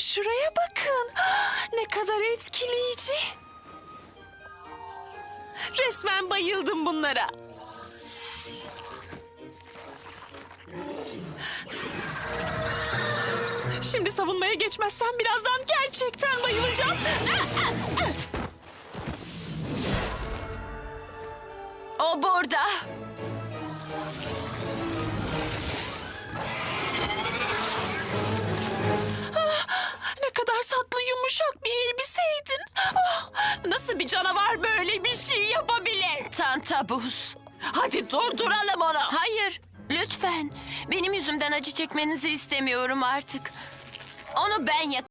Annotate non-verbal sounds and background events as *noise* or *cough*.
şuraya bakın. *gasps* Ne kadar etkileyici. Resmen bayıldım bunlara. Şimdi savunmaya geçmezsem birazdan gerçekten bayılacağım. *gasps* O burada. Tatlı yumuşak bir elbiseydin. Ah, nasıl bir canavar böyle bir şey yapabilir? Tantabus. Hadi durduralım onu. Hayır, lütfen. Benim yüzümden acı çekmenizi istemiyorum artık. Onu ben yak...